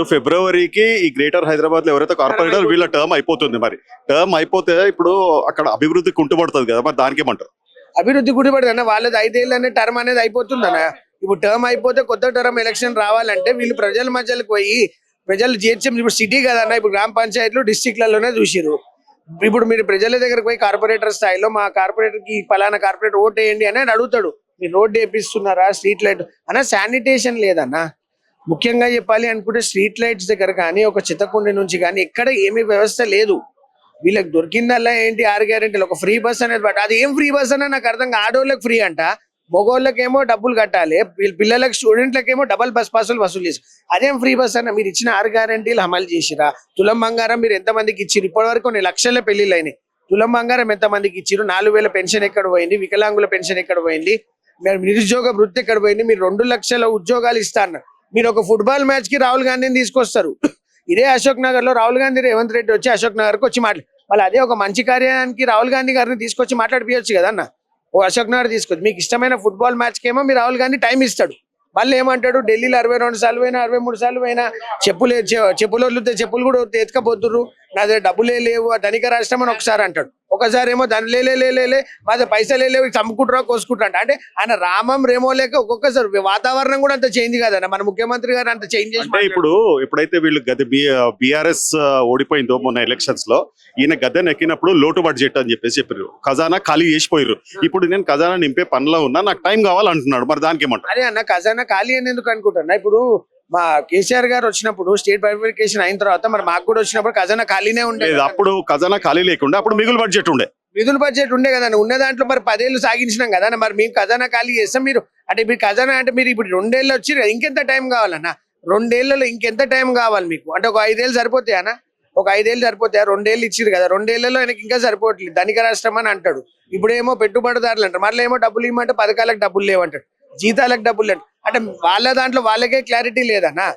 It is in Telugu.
ఇప్పుడు ఫిబ్రవరికి ఈ గ్రేటర్ హైదరాబాద్లో ఎవరైతే కార్పొరేటర్ వీళ్ళ టర్మ్ అయిపోతుంది మరి. టర్మ్ అయిపోతే ఇప్పుడు అక్కడ అభివృద్ధి కుంటుపడుతుంది కదా మరి దానికి ఏమంటారు? అభివృద్ధి గుడిపడదు అన్న వాళ్ళది ఐదేళ్ళు అనే టర్మ్ అనేది అయిపోతుంది అన్న. ఇప్పుడు టర్మ్ అయిపోతే కొత్త టర్మ్ ఎలక్షన్ రావాలంటే వీళ్ళు ప్రజల మధ్యలోకి పోయి ప్రజలు జిహెచ్ఎం ఇప్పుడు సిటీ కదన్న ఇప్పుడు గ్రామ పంచాయతీలు డిస్టిక్లలోనే చూసిరు ఇప్పుడు మీరు ప్రజల దగ్గరకు పోయి కార్పొరేటర్ స్థాయిలో మా కార్పొరేటర్కి పలానా కార్పొరేటర్ ఓట్ వేయండి అని అడుగుతాడు. మీరు రోడ్ వేపిస్తున్నారా స్ట్రీట్ లైట్ అన్న శానిటేషన్ లేదన్నా. ముఖ్యంగా చెప్పాలి అనుకుంటే స్ట్రీట్ లైట్స్ దగ్గర కానీ ఒక చిత్తకుండి నుంచి కానీ ఎక్కడ ఏమీ వ్యవస్థ లేదు. వీళ్ళకి దొరికిందల్లా ఏంటి? ఆరు గ్యారెంటీలు. ఒక ఫ్రీ బస్ అనేది బట్ అది ఏం ఫ్రీ బస్ అన్న నాకు అర్థం కాదు. ఆడోళ్ళకి ఫ్రీ అంట. మగోళ్ళకేమో డబ్బులు కట్టాలి. పిల్లలకు పిల్లలకి స్టూడెంట్లకేమో డబల్ బస్ పాసులు వసూలు చేసి. అదేం ఫ్రీ బస్ అన్న మీరు ఇచ్చిన ఆరు గ్యారెంటీలు అమలు చేసిరా? తులం బంగారం మీరు ఎంత మందికి ఇచ్చిరు ఇప్పటి వరకు కొన్ని లక్షల పెళ్ళిళ్ళు అయినాయి. తులం బంగారం ఎంత మందికి ఇచ్చిరు నాలుగు వేల పెన్షన్ ఎక్కడ పోయింది? వికలాంగుల పెన్షన్ ఎక్కడ పోయింది? నిరుద్యోగ వృత్తి ఎక్కడ పోయింది? మీరు రెండు లక్షల ఉద్యోగాలు ఇస్తా అన్నారు. మీరు ఒక ఫుట్బాల్ మ్యాచ్కి రాహుల్ గాంధీని తీసుకొస్తారు. ఇదే అశోక్ నగర్లో రాహుల్ గాంధీ రేవంత్ రెడ్డి వచ్చి అశోక్ నగర్కి వచ్చి మాట్లా మళ్ళీ అదే ఒక మంచి కార్యానికి రాహుల్ గాంధీ గారిని తీసుకొచ్చి మాట్లాడిపించచ్చు కదా అన్న? ఓ అశోక్ నగర్ తీసుకొచ్చి. మీకు ఇష్టమైన ఫుట్బాల్ మ్యాచ్ ఏమో మీ రాహుల్ గాంధీ టైం ఇస్తాడు. మళ్ళీ ఏమంటాడు? ఢిల్లీలో అరవై రెండు సార్లు పోయినా అరవై మూడు సార్లు పోయినా చెప్పులు చెప్పులు వదిలితే చెప్పులు కూడా ఎత్తుకపోతుర్రు. నా దగ్గర డబ్బులే లేవు. ధనిక రాష్ట్రం అని ఒకసారి అంటాడు. ఒకసారి ఏమో దాని లేలే లేలే మా దగ్గర పైసలే లేవు చమ్ముకుంటారా కోసుకుంటారా అంటే ఆయన రామం రేమో లేక ఒక్కొక్కసారి వాతావరణం కూడా అంత చేంజ్ కాదన్న. మన ముఖ్యమంత్రి గారు అంత చేంజ్ చేసి అంటే ఇప్పుడు ఎప్పుడైతే వీళ్ళు గది బీఆర్ఎస్ ఓడిపోయిందో మొన్న ఎలక్షన్స్లో. ఈయన గద్దెను ఎక్కినప్పుడు లోటు బడ్జెట్ అని చెప్పేసి చెప్పారు. ఖజానా ఖాళీ చేసిపోయారు ఇప్పుడు నేను ఖజానా నింపే పనిలో ఉన్నా నాకు టైం కావాలంటున్నాడు. మరి దానికి ఏమంటారు? అదే అన్న ఖజానా ఖాళీ అని ఎందుకు అనుకుంటున్నా? ఇప్పుడు మా కేసీఆర్ గారు వచ్చినప్పుడు స్టేట్ బైఫికేషన్ అయిన తర్వాత మరి మాకు కూడా వచ్చినప్పుడు ఖజానా ఖాళీనే ఉండే లేదు అప్పుడు ఖజానా ఖాళీ లేకుండా అప్పుడు మిగులు బడ్జెట్ ఉండే. విధుల బడ్జెట్ ఉండే కదా ఉన్న దాంట్లో మరి పదేళ్ళు సాగించినాం కదా మరి మేము ఖజానా ఖాళీ చేస్తాం మీరు. అంటే మీరు ఖజానా అంటే మీరు ఇప్పుడు రెండేళ్ళు వచ్చి ఇంకెంత టైం కావాలన్నా? రెండేళ్ళలో ఇంకెంత టైం కావాలి మీకు? అంటే ఒక ఐదేళ్ళు సరిపోతాయనా? ఒక ఐదేళ్ళు సరిపోతాయా? రెండేళ్ళు ఇచ్చిరు కదా. రెండేళ్ళలో ఆయనకి ఇంకా సరిపోవట్లేదు. ధనిక రాష్ట్రం అని అంటాడు. ఇప్పుడేమో పెట్టుబడిదారులు అంటారు. మళ్ళీ ఏమో డబ్బులు ఇవ్వమంటే పథకాలకు డబ్బులు లేవంటాడు జీతాలకు డబ్బులు లేవు అంటే వాళ్ళ దాంట్లో వాళ్ళకే క్లారిటీ లేదన్నా?